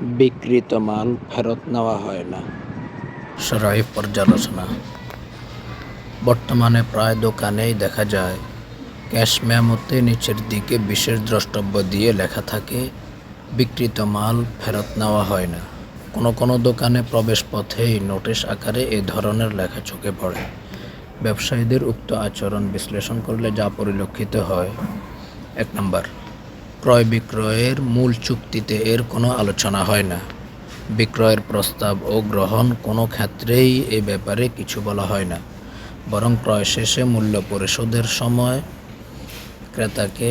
বিক্রিত মাল ফেরত নেওয়া হয় না। সরাই পর্যালোচনা। বর্তমানে প্রায় দোকানেই দেখা যায়, ক্যাশ মেমোতে নিচের দিকে বিশেষ দ্রষ্টব্য দিয়ে লেখা থাকে, বিক্রিত মাল ফেরত নেওয়া হয় না। কোনো কোনো দোকানে প্রবেশ পথেই নোটিশ আকারে এই ধরনের লেখা চোখে পড়ে। ব্যবসায়ীদের উক্ত আচরণ বিশ্লেষণ করলে যা পরিলক্ষিত হয়। এক নম্বর ক্রয় বিক্রয়ের মূল চুক্তিতে এর কোনো আলোচনা হয় না। বিক্রয়ের প্রস্তাব ও গ্রহণ কোনো ক্ষেত্রেই এ ব্যাপারে কিছু বলা হয় না, বরং ক্রয় শেষে মূল্য পরিশোধের সময় ক্রেতাকে,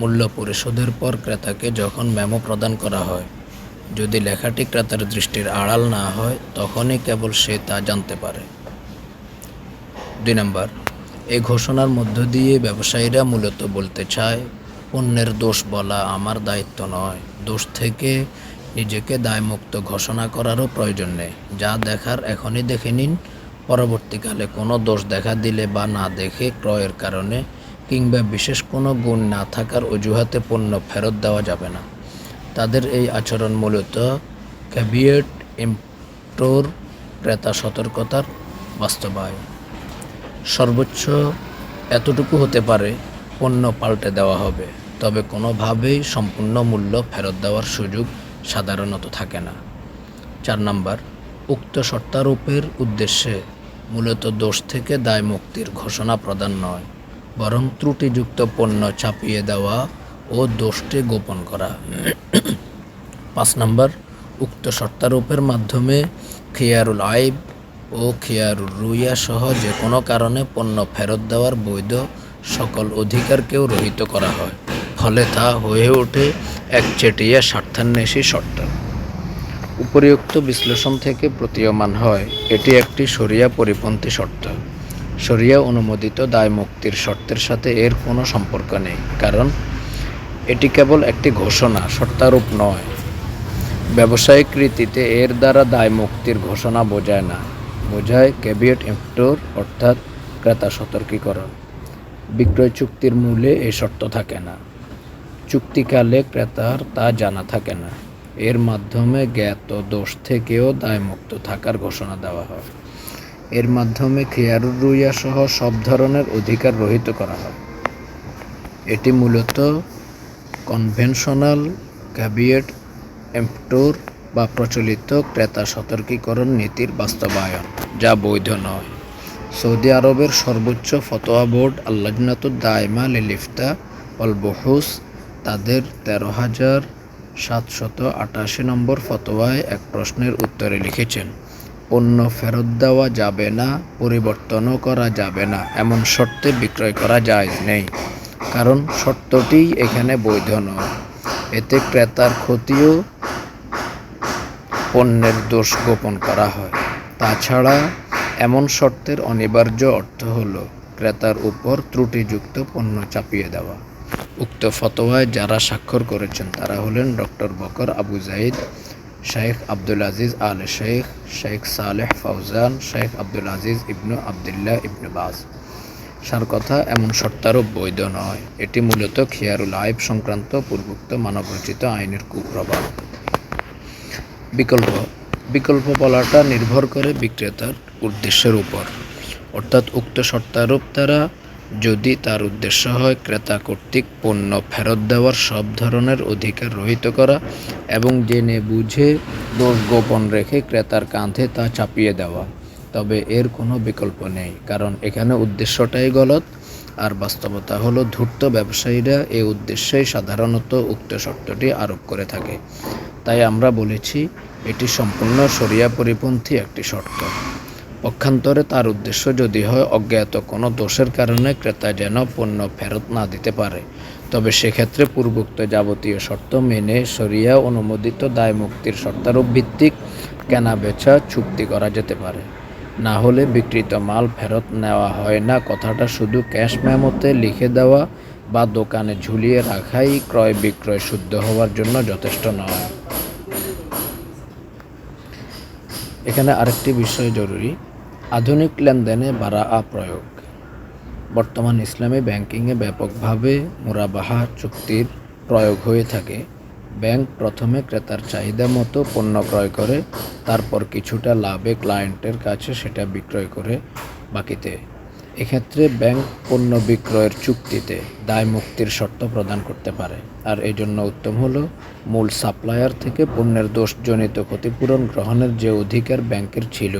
মূল্য পরিশোধের পর ক্রেতাকে যখন মেমো প্রদান করা হয়, যদি লেখাটি ক্রেতার দৃষ্টির আড়াল না হয়, তখনই কেবল সে তা জানতে পারে। দুই নম্বর এই ঘোষণার মধ্য দিয়ে ব্যবসায়ীরা মূলত বলতে চায় পণ্যের দোষ বলা আমার দায়িত্ব নয়। দোষ থেকে নিজেকে দায়মুক্ত ঘোষণা করারও প্রয়োজন নেই। যা দেখার এখনই দেখে নিন। পরবর্তীকালে কোনো দোষ দেখা দিলে বা না দেখে ক্রয়ের কারণে কিংবা বিশেষ কোনো গুণ না থাকার অজুহাতে পণ্য ফেরত দেওয়া যাবে না। তাদের এই আচরণ মূলত ক্যাবিয়েট ইম্পোর ক্রেতা সতর্কতার বাস্তবায়ন সর্বোচ্চ এতটুকু হতে পারে, পণ্য পাল্টে দেওয়া হবে। তবে কোনোভাবেই সম্পূর্ণ মূল্য ফেরত দেওয়ার সুযোগ সাধারণত থাকে না। চার নাম্বার, উক্ত শর্তারোপের উদ্দেশ্যে মূলত দোষ থেকে দায় মুক্তির ঘোষণা প্রদান নয়, বরং ত্রুটিযুক্ত পণ্য চাপিয়ে দেওয়া ও দোষটি গোপন করা। পাঁচ নম্বর, উক্ত শর্তারোপের মাধ্যমে খিয়ারুল আইব ও খিয়ারুল রুইয়া সহ যে কোনো কারণে পণ্য ফেরত দেওয়ার বৈধ সকল অধিকারকেও রহিত করা হয়। ফলে তা হয়ে ওঠে এক চেটিয়া স্বার্থান্বেষী শর্ত। উপরিউক্ত বিশ্লেষণ থেকে প্রতীয়মান হয়, এটি একটি শরিয়া পরিপন্থী শর্ত। শরিয়া অনুমোদিত দায় মুক্তির শর্তের সাথে এর কোনো সম্পর্ক নেই, কারণ এটি কেবল একটি ঘোষণা, শর্তারূপ নয়। ব্যবসায়িক রীতিতে এর দ্বারা দায় মুক্তির ঘোষণা বোঝায় না, বোঝায় ক্যাবিয়েট ইম্পটোর অর্থাৎ ক্রেতা সতর্কীকরণ। বিক্রয় চুক্তির মূলে এই শর্ত থাকে না। চুক্তিকালে ক্রেতার তা জানা থাকে না। এর মাধ্যমে জ্ঞাত দোষ থেকেও দায়মুক্ত থাকার ঘোষণা দেওয়া হয়। এর মাধ্যমে খেয়ারুর রুইয়া সহ সব ধরনের অধিকার রহিত করা হয়। এটি মূলত কনভেনশনাল ক্যাবিয়েট এম্পটোর বা প্রচলিত ক্রেতা সতর্কীকরণ নীতির বাস্তবায়ন, যা বৈধ নয়। সৌদি আরবের সর্বোচ্চ ফতোয়া বোর্ড আল্লাজনাতুদ দায়মা লিলিফতা অল বহুস তাদের তেরো হাজার সাতশত আটাশি নম্বর ফতোয়ায় এক প্রশ্নের উত্তরে লিখেছেন, পণ্য ফেরত দেওয়া যাবে না, পরিবর্তনও করা যাবে না, এমন শর্তে বিক্রয় করা যায় নেই। কারণ শর্তটিই এখানে বৈধ নয়। এতে ক্রেতার ক্ষতিও পণ্যের দোষ গোপন করা হয়। তাছাড়া এমন শর্তের অনিবার্য অর্থ হল ক্রেতার উপর ত্রুটিযুক্ত পণ্য চাপিয়ে দেওয়া। উক্ত ফতোয়ায় যারা স্বাক্ষর করেছেন তারা হলেন doctor Bakr Abu Zaid Sheikh Abdul Aziz Al Sheikh Sheikh Saleh Fauzan Sheikh Abdul Aziz ibn Abdullah ibn Baz. সার কথা, এমন শর্তারও বৈধ নয়। এটি মূলত খিয়ারুল আইব সংক্রান্ত পূর্বোক্ত মানবরচিত আইনের কুপ্রভাব। বিকল্প বিকল্প বলাটা নির্ভর করে বিক্রেতার উদ্দেশ্যের উপর। অর্থাৎ উক্ত শর্তারোপ দ্বারা যদি তার উদ্দেশ্য হয় ক্রেতা কর্তৃক পণ্য ফেরত দেওয়ার সব ধরনের অধিকার রহিত করা এবং জেনে বুঝে দোষ গোপন রেখে ক্রেতার কাঁধে তা চাপিয়ে দেওয়া, তবে এর কোনো বিকল্প নেই, কারণ এখানে উদ্দেশ্যটাই গলত। আর বাস্তবতা হলো ধূর্ত ব্যবসায়ীরা এই উদ্দেশ্যেই সাধারণত উক্ত শর্তটি আরোপ করে থাকে। তাই আমরা বলেছি, এটি সম্পূর্ণ সরিয়া পরিপন্থী একটি শর্ত। পক্ষান্তরে তার উদ্দেশ্য যদি হয়, অজ্ঞাত কোনো দোষের কারণে ক্রেতা যেন পণ্য ফেরত না দিতে পারে। তবে সেক্ষেত্রে পূর্বোক্ত যাবতীয় শর্ত মেনে সরিয়া অনুমোদিত দায় মুক্তির শর্তারোপ ভিত্তিক কেনা বেচা চুক্তি করা যেতে পারে। না হলে বিক্রিত মাল ফেরত নেওয়া হয় না। কথাটা শুধু ক্যাশ মেমোতে লিখে দেওয়া বা দোকানে ঝুলিয়ে রাখাই ক্রয় বিক্রয় শুদ্ধ হওয়ার জন্য যথেষ্ট নয়। এখানে আরেকটি বিষয় জরুরি। আধুনিক লেনদেনে বারাআ প্রয়োগ বর্তমান ইসলামী ব্যাংকিংয়ে ব্যাপকভাবে মুরাবাহা চুক্তির প্রয়োগ হয়ে থাকে। ব্যাংক প্রথমে ক্রেতার চাহিদা মতো পণ্য ক্রয় করে, তারপর কিছুটা লাভে ক্লায়েন্টের কাছে সেটা বিক্রয় করে বাকিতে। এক্ষেত্রে ব্যাংক পণ্য বিক্রয়ের চুক্তিতে দায় মুক্তির শর্ত প্রদান করতে পারে। আর এই জন্য উত্তম হল, মূল সাপ্লায়ার থেকে পণ্যের দোষজনিত ক্ষতিপূরণ গ্রহণের যে অধিকার ব্যাংকের ছিল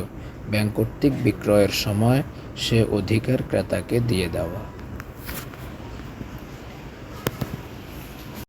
ব্যাংক কর্তৃক বিক্রয়ের সময় সে অধিকার ক্রেতাকে দিয়ে দেওয়া।